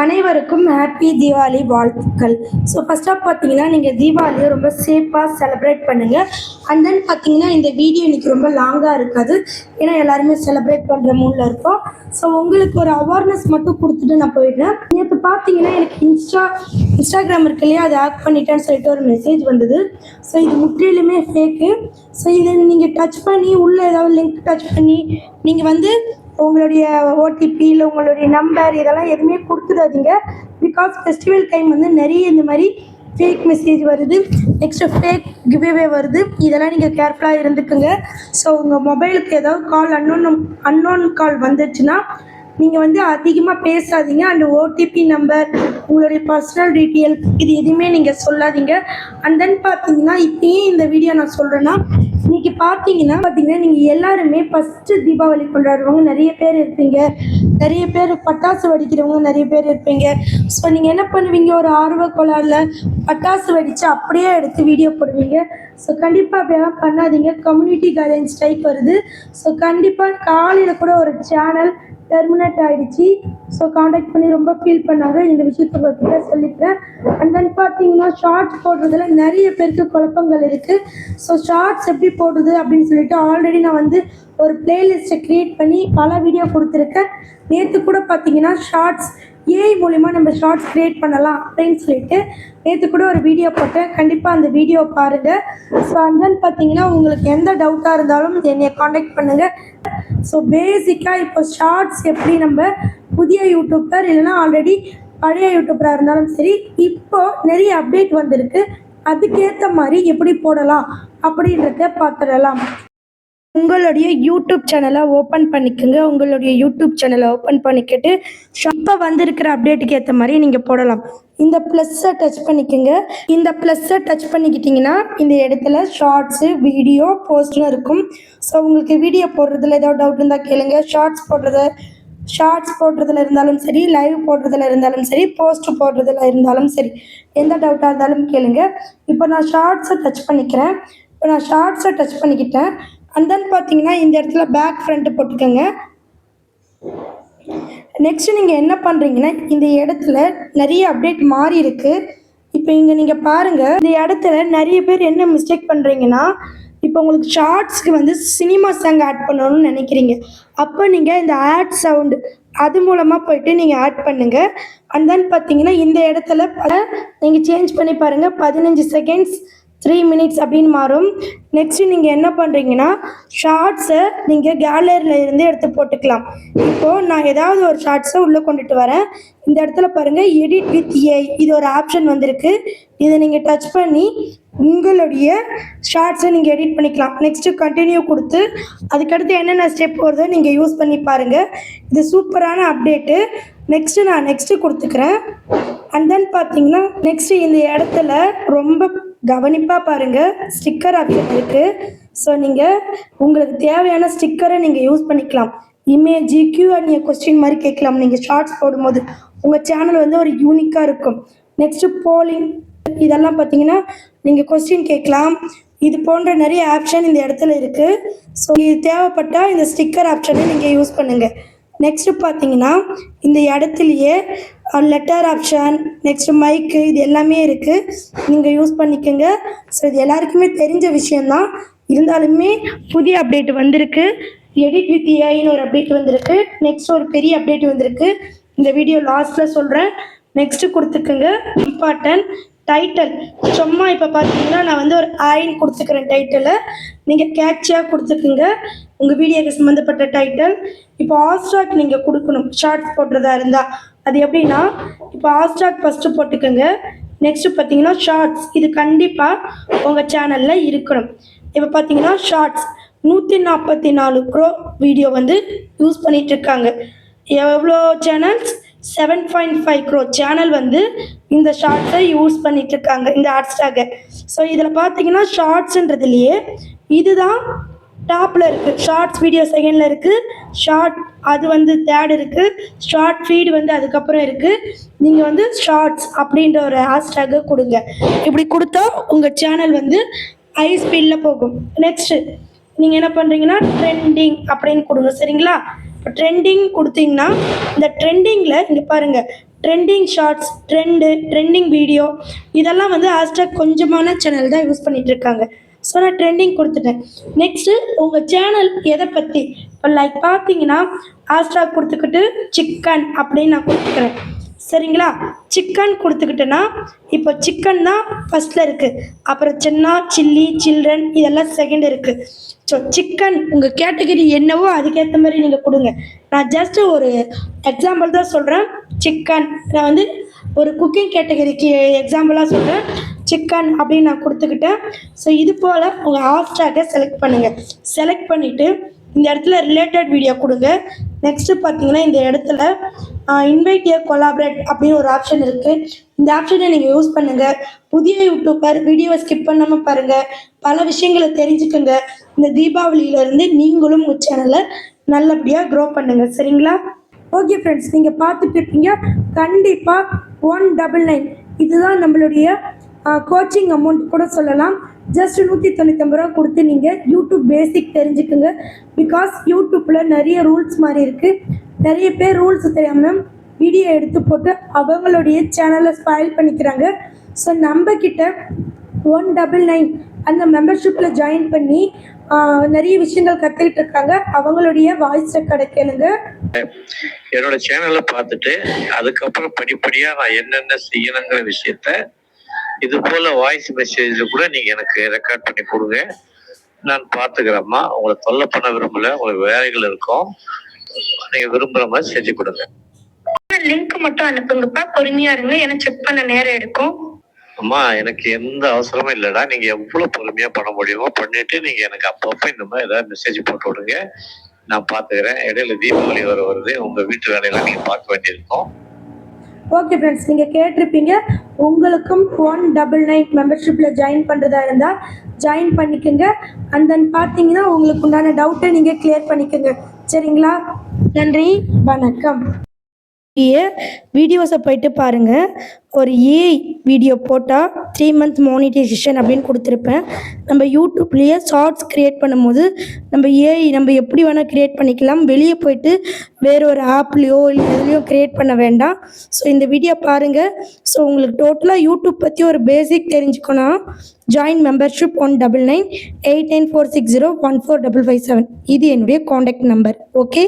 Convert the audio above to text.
அனைவருக்கும் ஹாப்பி தீபாவளி வாழ்த்துக்கள். So first of பார்த்தீங்கன்னா நீங்கள் தீபாவளியை ரொம்ப சேஃபாக செலிப்ரேட் பண்ணுங்கள் அண்ட் தென் பார்த்தீங்கன்னா இந்த வீடியோ இன்னைக்கு ரொம்ப லாங்காக இருக்காது. ஏன்னா எல்லாருமே செலிப்ரேட் பண்ணுற மூடில் இருக்கோம் ஸோ உங்களுக்கு ஒரு அவேர்னஸ் மட்டும் கொடுத்துட்டு நான் போயிடுறேன். நேற்று பார்த்தீங்கன்னா எனக்கு இன்ஸ்டா இன்ஸ்டாகிராம் இருக்கு இல்லையா? அதை ஆக் பண்ணிட்டேன்னு சொல்லிட்டு ஒரு மெசேஜ் வந்தது. ஸோ இது முற்றிலுமே ஃபேக்கு ஸோ இதை நீங்கள் டச் பண்ணி உள்ளே ஏதாவது லிங்க் டச் பண்ணி நீங்கள் வந்து உங்களுடைய ஓடிபி இல்லை உங்களுடைய நம்பர் இதெல்லாம் எதுவுமே கொடுத்துடாதீங்க. பிகாஸ் ஃபெஸ்டிவல் டைம் வந்து நிறைய இந்த மாதிரி ஃபேக் மெசேஜ் வருது. நெக்ஸ்ட்டு ஃபேக் கிவ்வே வருது. இதெல்லாம் நீங்கள் கேர்ஃபுல்லாக இருந்துக்குங்க. ஸோ உங்கள் மொபைலுக்கு ஏதாவது கால் அன்னோன் அன்னோன் கால் வந்துச்சுன்னா நீங்கள் வந்து அதிகமாக பேசாதீங்க. அண்ட் ஓடிபி நம்பர் உங்களுடைய பர்சனல் டீட்டெயில் இது எதுவுமே நீங்கள் சொல்லாதீங்க. அண்ட் தென் பார்த்தீங்கன்னா இப்பயும் இந்த வீடியோ நான் சொல்கிறேன்னா இன்னைக்கு பார்த்தீங்கன்னா பார்த்தீங்கன்னா நீங்கள் எல்லாருமே ஃபஸ்ட்டு தீபாவளி கொண்டாடுறவங்க நிறைய பேர் இருப்பீங்க. நிறைய பேர் பட்டாசு வெடிக்கிறவங்க நிறைய பேர் இருப்பீங்க. ஸோ நீங்கள் என்ன பண்ணுவீங்க? ஒரு ஆர்வ கோளாறில் பட்டாசு வெடித்து அப்படியே எடுத்து வீடியோ போடுவீங்க. ஸோ கண்டிப்பாக அப்படியெல்லாம் பண்ணாதீங்க. கம்யூனிட்டி கைட்லைன் ஸ்ட்ரைக் வருது. ஸோ கண்டிப்பாக காலையில் கூட ஒரு சேனல் டெர்மினேட் ஆகிடுச்சு ஸோ காண்டாக்ட் பண்ணி ரொம்ப ஃபீல் பண்ணாங்க. இந்த விஷயத்தை உங்ககிட்ட சொல்லிக்கிறேன். அண்ட் தென் பார்த்தீங்கன்னா ஷார்ட்ஸ் போடுறதுல நிறைய பேருக்கு குழப்பங்கள் இருக்குது ஸோ ஷார்ட்ஸ் எப்படி போடுறது அப்படின்னு சொல்லிட்டு ஆல்ரெடி நான் வந்து ஒரு பிளேலிஸ்ட்டை க்ரியேட் பண்ணி பல வீடியோ கொடுத்துருக்கேன். நேற்று கூட பார்த்தீங்கன்னா ஷார்ட்ஸ் ஏஐ மூலிமா நம்ம ஷார்ட்ஸ் க்ரியேட் பண்ணலாம் அப்படின்னு சொல்லிட்டு நேற்று கூட ஒரு வீடியோ போட்டேன். கண்டிப்பாக அந்த வீடியோ பாருங்கள் ஸோ அண்ட் தென் பார்த்தீங்கன்னா உங்களுக்கு எந்த டவுட்டாக இருந்தாலும் என்னை காண்டாக்ட் பண்ணுங்கள் ஸோ பேசிக்காக இப்போ ஷார்ட்ஸ் எப்படி நம்ம புதிய யூடியூப்பர் இல்லைன்னா ஆல்ரெடி பழைய யூடியூப்பராக இருந்தாலும் சரி இப்போது நிறைய அப்டேட் வந்திருக்கு. அதுக்கேற்ற மாதிரி எப்படி போடலாம் அப்படின்றத பார்த்துடலாம். உங்களுடைய யூடியூப் சேனலை ஓப்பன் பண்ணிக்கோங்க. உங்களுடைய யூடியூப் சேனலை ஓப்பன் பண்ணிக்கிட்டு இப்போ வந்திருக்கிற அப்டேட்டுக்கு ஏற்ற மாதிரி நீங்கள் போடலாம். இந்த ப்ளஸ்ஸை டச் பண்ணிக்கோங்க. இந்த ப்ளஸ்ஸை டச் பண்ணிக்கிட்டிங்கன்னா இந்த இடத்துல ஷார்ட்ஸு வீடியோ போஸ்ட்னு இருக்கும். ஸோ உங்களுக்கு வீடியோ போடுறதுல ஏதாவது டவுட் இருந்தால் கேளுங்க. ஷார்ட்ஸ் போடுறத ஷார்ட்ஸ் போடுறதுல இருந்தாலும் சரி லைவ் போடுறதுல இருந்தாலும் சரி போஸ்ட் போடுறதுல இருந்தாலும் சரி எந்த டவுட்டாக இருந்தாலும் கேளுங்க. இப்போ நான் ஷார்ட்ஸை டச் பண்ணிக்கிறேன். இப்போ நான் ஷார்ட்ஸை டச் பண்ணிக்கிட்டேன். அண்ட் தென் பார்த்தீங்கன்னா இந்த இடத்துல பேக் ஃப்ரண்ட்டு போட்டுக்கோங்க. நெக்ஸ்ட் நீங்கள் என்ன பண்ணுறீங்கன்னா இந்த இடத்துல நிறைய அப்டேட் மாறி இருக்கு. இப்போ இங்கே நீங்கள் பாருங்கள் இந்த இடத்துல நிறைய பேர் என்ன மிஸ்டேக் பண்ணுறீங்கன்னா இப்போ உங்களுக்கு ஷார்ட்ஸ்க்கு வந்து சினிமா சாங் ஆட் பண்ணணும்னு நினைக்கிறீங்க. அப்போ நீங்கள் இந்த ஆட் சவுண்டு அது மூலமாக போயிட்டு நீங்கள் ஆட் பண்ணுங்கள் அண்ட் தென் பார்த்தீங்கன்னா இந்த இடத்துல நீங்கள் சேஞ்ச் பண்ணி பாருங்கள் பதினஞ்சு செகண்ட்ஸ் த்ரீ மினிட்ஸ் அப்படின்னு மாறும். நெக்ஸ்ட்டு நீங்கள் என்ன பண்ணுறீங்கன்னா ஷார்ட்ஸை நீங்கள் கேலரியில் இருந்து எடுத்து போட்டுக்கலாம். இப்போது நான் ஏதாவது ஒரு ஷார்ட்ஸை உள்ளே கொண்டுட்டு வரேன். இந்த இடத்துல பாருங்கள் எடிட் வித் ஏ இது ஒரு ஆப்ஷன் வந்திருக்கு. இதை நீங்கள் டச் பண்ணி உங்களுடைய ஷார்ட்ஸை நீங்கள் எடிட் பண்ணிக்கலாம். நெக்ஸ்ட்டு கண்டினியூ கொடுத்து அதுக்கடுத்து என்னென்ன ஸ்டெப் வருதோ நீங்கள் யூஸ் பண்ணி பாருங்கள் இது சூப்பரான அப்டேட்டு நெக்ஸ்ட்டு நான் நெக்ஸ்ட்டு கொடுத்துக்கிறேன். அண்ட் தென் பார்த்தீங்கன்னா நெக்ஸ்ட்டு இந்த இடத்துல ரொம்ப கவனிப்பாக பாருங்கள் ஸ்டிக்கர் ஆப்ஷன் இருக்குது ஸோ நீங்கள் உங்களுக்கு தேவையான ஸ்டிக்கரை நீங்கள் யூஸ் பண்ணிக்கலாம். இமேஜ் கியூ அண்ட் கொஸ்டின் மாதிரி கேட்கலாம். நீங்கள் ஷார்ட்ஸ் போடும்போது உங்கள் சேனல் வந்து ஒரு யூனிக்காக இருக்கும். நெக்ஸ்ட்டு போலிங் இதெல்லாம் பார்த்தீங்கன்னா நீங்கள் கொஸ்டின் கேட்கலாம். இது போன்ற நிறைய ஆப்ஷன் இந்த இடத்துல இருக்குது ஸோ இது தேவைப்பட்டால் இந்த ஸ்டிக்கர் ஆப்ஷனை நீங்கள் யூஸ் பண்ணுங்கள் நெக்ஸ்ட்டு பார்த்தீங்கன்னா இந்த இடத்துலையே லெட்டர் ஆப்ஷன் நெக்ஸ்ட் மைக்கு இது எல்லாமே இருக்குது நீங்கள் யூஸ் பண்ணிக்கோங்க. ஸோ இது எல்லாருக்குமே தெரிஞ்ச விஷயந்தான் இருந்தாலுமே புதிய அப்டேட் வந்திருக்கு. எடிட் வித் ஏஐன்னு ஒரு அப்டேட் வந்திருக்கு. நெக்ஸ்ட் ஒரு பெரிய அப்டேட் வந்திருக்கு. இந்த வீடியோ லாஸ்ட்டில் சொல்கிறேன் நெக்ஸ்ட்டு கொடுத்துக்குங்க. இம்பார்ட்டன்ட் டைட்டில் சும்மா இப்போ பார்த்தீங்கன்னா நான் வந்து ஒரு ஆயின் கொடுத்துக்கிறேன் டைட்டிலை நீங்கள் கேட்சியாக கொடுத்துக்குங்க. உங்கள் வீடியோக்கு சம்மந்தப்பட்ட டைட்டில் இப்போ ஆஸ்டாக் நீங்கள் கொடுக்கணும். ஷார்ட்ஸ் போடுறதா இருந்தால் அது எப்படின்னா இப்போ ஆஸ்டாக் ஃபஸ்ட்டு போட்டுக்கோங்க. நெக்ஸ்ட்டு பார்த்தீங்கன்னா ஷார்ட்ஸ் இது கண்டிப்பாக உங்கள் சேனலில் இருக்கணும். இப்போ பார்த்தீங்கன்னா ஷார்ட்ஸ் நூற்றி நாற்பத்தி நாலு க்ரோ வீடியோ வந்து யூஸ் பண்ணிகிட்ருக்காங்க எவ்வளோ channels seven point five grow channel வந்து இந்த ஷார்ட்ஸை யூஸ் பண்ணிட்டு இருக்காங்க இந்த ஹாட்ஸ்டாகை ஸோ இதில் பார்த்தீங்கன்னா ஷார்ட்ஸுன்றதுலையே இதுதான் டாப்பில் இருக்குது ஷார்ட்ஸ் வீடியோ செகண்டில் இருக்குது ஷார்ட் அது வந்து தேர்ட் இருக்குது ஷார்ட் ஃபீடு வந்து அதுக்கப்புறம் இருக்குது நீங்கள் வந்து ஷார்ட்ஸ் அப்படின்ற ஒரு ஹேஷ்டேக்கை கொடுங்க. இப்படி கொடுத்தா உங்கள் சேனல் வந்து ஹை ஸ்பீடில் போகும். நெக்ஸ்ட்டு நீங்கள் என்ன பண்ணுறீங்கன்னா ட்ரெண்டிங் அப்படின்னு கொடுங்க. சரிங்களா? ட்ரெண்டிங் கொடுத்தீங்கன்னா இந்த ட்ரெண்டிங்கில் இங்கே பாருங்கள் trending shorts trend trending video இதெல்லாம் வந்து ஹேஷ்டாக் கொஞ்சமான சேனல் தான் யூஸ் பண்ணிகிட்ருக்காங்க இருக்காங்க. ஸோ நான் ட்ரெண்டிங் கொடுத்துட்டேன். நெக்ஸ்ட்டு உங்கள் சேனல் எதை பற்றி இப்போ லைக் பார்த்தீங்கன்னா ஹேஷ்டாக் கொடுத்துக்கிட்டு சிக்கன் அப்படின்னு நான் கொடுத்துக்கிறேன். சரிங்களா? சிக்கன் கொடுத்துக்கிட்டேன்னா இப்போ சிக்கன் தான் ஃபஸ்ட்டில் இருக்குது அப்புறம் சின்னா சில்லி சில்ட்ரன் இதெல்லாம் செகண்ட் இருக்குது ஸோ சிக்கன் உங்கள் கேட்டகரி என்னவோ அதுக்கேற்ற மாதிரி நீங்கள் கொடுங்க. நான் ஜஸ்ட்டு ஒரு எக்ஸாம்பிள் தான் சொல்கிறேன் சிக்கன் நான் வந்து ஒரு குக்கிங் கேட்டகரிக்கு எக்ஸாம்பிளாக சொல்கிறேன் சிக்கன் அப்படின்னு நான் கொடுத்துக்கிட்டேன். ஸோ இது போல் உங்கள் ஹாஸ்டாகை செலக்ட் பண்ணுங்கள் செலக்ட் பண்ணிவிட்டு இந்த இடத்துல ரிலேட்டட் வீடியோ கொடுங்க. நெக்ஸ்ட்டு பார்த்தீங்கன்னா இந்த இடத்துல இன்வைட் இயர் கொலாபரேட் அப்படின்னு ஒரு ஆப்ஷன் இருக்குது இந்த ஆப்ஷனை நீங்கள் யூஸ் பண்ணுங்கள் புதிய யூடியூபர் வீடியோவை ஸ்கிப் பண்ணாமல் பாருங்கள் பல விஷயங்களை தெரிஞ்சுக்கோங்க. இந்த தீபாவளியிலேருந்து நீங்களும் உங்கள் சேனலை நல்லபடியாக க்ரோ பண்ணுங்கள் சரிங்களா? ஓகே ஃப்ரெண்ட்ஸ் நீங்கள் பார்த்துட்டு இருக்கீங்க கண்டிப்பாக ஒன் டபுள் நைன் இதுதான் நம்மளுடைய கோச்சிங் அமௌண்ட் கூட சொல்லலாம். ஜஸ்ட் நூற்றி தொண்ணூத்தொம்பது ரூபா கொடுத்து நீங்கள் யூடியூப் பேசிக் தெரிஞ்சுக்குங்க. பிகாஸ் யூடியூப்பில் நிறைய ரூல்ஸ் மாதிரி இருக்குது நிறைய பேர் ரூல்ஸ் தெரியாமல் வீடியோ எடுத்து போட்டு அவங்களுடைய சேனலை ஸ்பாயில் பண்ணிக்கிறாங்க. ஸோ நம்ம கிட்ட ஒன் டபுள் நைன் அந்த மெம்பர்ஷிப்பில் ஜாயின் பண்ணி நிறைய விஷயங்கள் கற்றுக்கிட்டு இருக்காங்க. அவங்களுடைய வாய்ஸ் ரெக்கார்டை கேளுங்க. என்னோட சேனலை பார்த்துட்டு அதுக்கப்புறம் படிப்படியா நான் என்னென்ன செய்யணுங்கிற விஷயத்த இது போல வாய்ஸ் மெசேஜ்ல கூட நீங்க எனக்கு ரெக்கார்ட் பண்ணி கொடுங்க. நான் பார்த்துக்கிறேம்மா உங்களை தொல்லை பண்ண விரும்பல. உங்களுக்கு வேலைகள் இருக்கும். நீங்க விரும்புற மாதிரி செஞ்சு கொடுங்க. லிங்க் மட்டும் அனுப்புங்கப்பா. பொறுமையா இருங்க. ஏன்னா செக் பண்ண நேரம் எடுக்கும். அம்மா எனக்கு எந்த அவசரமும் இல்லடா. நீங்க எவ்வளவு பொறுமையா பண்ண முடியுமோ பண்ணிட்டு நீங்க எனக்கு அப்பப்ப இந்த மாதிரி ஏதாவது மெசேஜ் போட்டு விடுங்க. நான் பாத்துக்கிறேன் இடையில தீபாவளி வர வருது. உங்க வீட்டு வேலையெல்லாம் நீங்க பார்க்க வேண்டியிருக்கும். ஓகே ஃப்ரெண்ட்ஸ் நீங்கள் கேட்டிருப்பீங்க உங்களுக்கும் ஒன் டபுள் நைன் மெம்பர்ஷிப்பில் ஜாயின் பண்ணுறதா இருந்தால் ஜாயின் பண்ணிக்கோங்க. அண்ட் தென் பார்த்தீங்கன்னா உங்களுக்கு உண்டான டவுட்டை நீங்கள் கிளியர் பண்ணிக்கோங்க. சரிங்களா? நன்றி வணக்கம். வீடியோஸை போயிட்டு பாருங்கள் ஒரு ஏஐ வீடியோ போட்டால் த்ரீ மந்த் மானிட்டைசேஷன் அப்படின்னு கொடுத்துருப்பேன். நம்ம யூடியூப்லேயே ஷார்ட்ஸ் க்ரியேட் பண்ணும்போது நம்ம ஏஐ நம்ம எப்படி வேணால் க்ரியேட் பண்ணிக்கலாம். வெளியே போயிட்டு வேற ஒரு ஆப்லேயோ இல்லை எதுலேயோ க்ரியேட் பண்ண வேண்டாம். ஸோ இந்த வீடியோ பாருங்கள் ஸோ உங்களுக்கு டோட்டலாக யூடியூப் பற்றி ஒரு பேசிக் தெரிஞ்சுக்கணும் join membership one double nine eight nine four six zero one four double five seven இது என்னுடைய காண்டாக்ட் நம்பர் ஓகே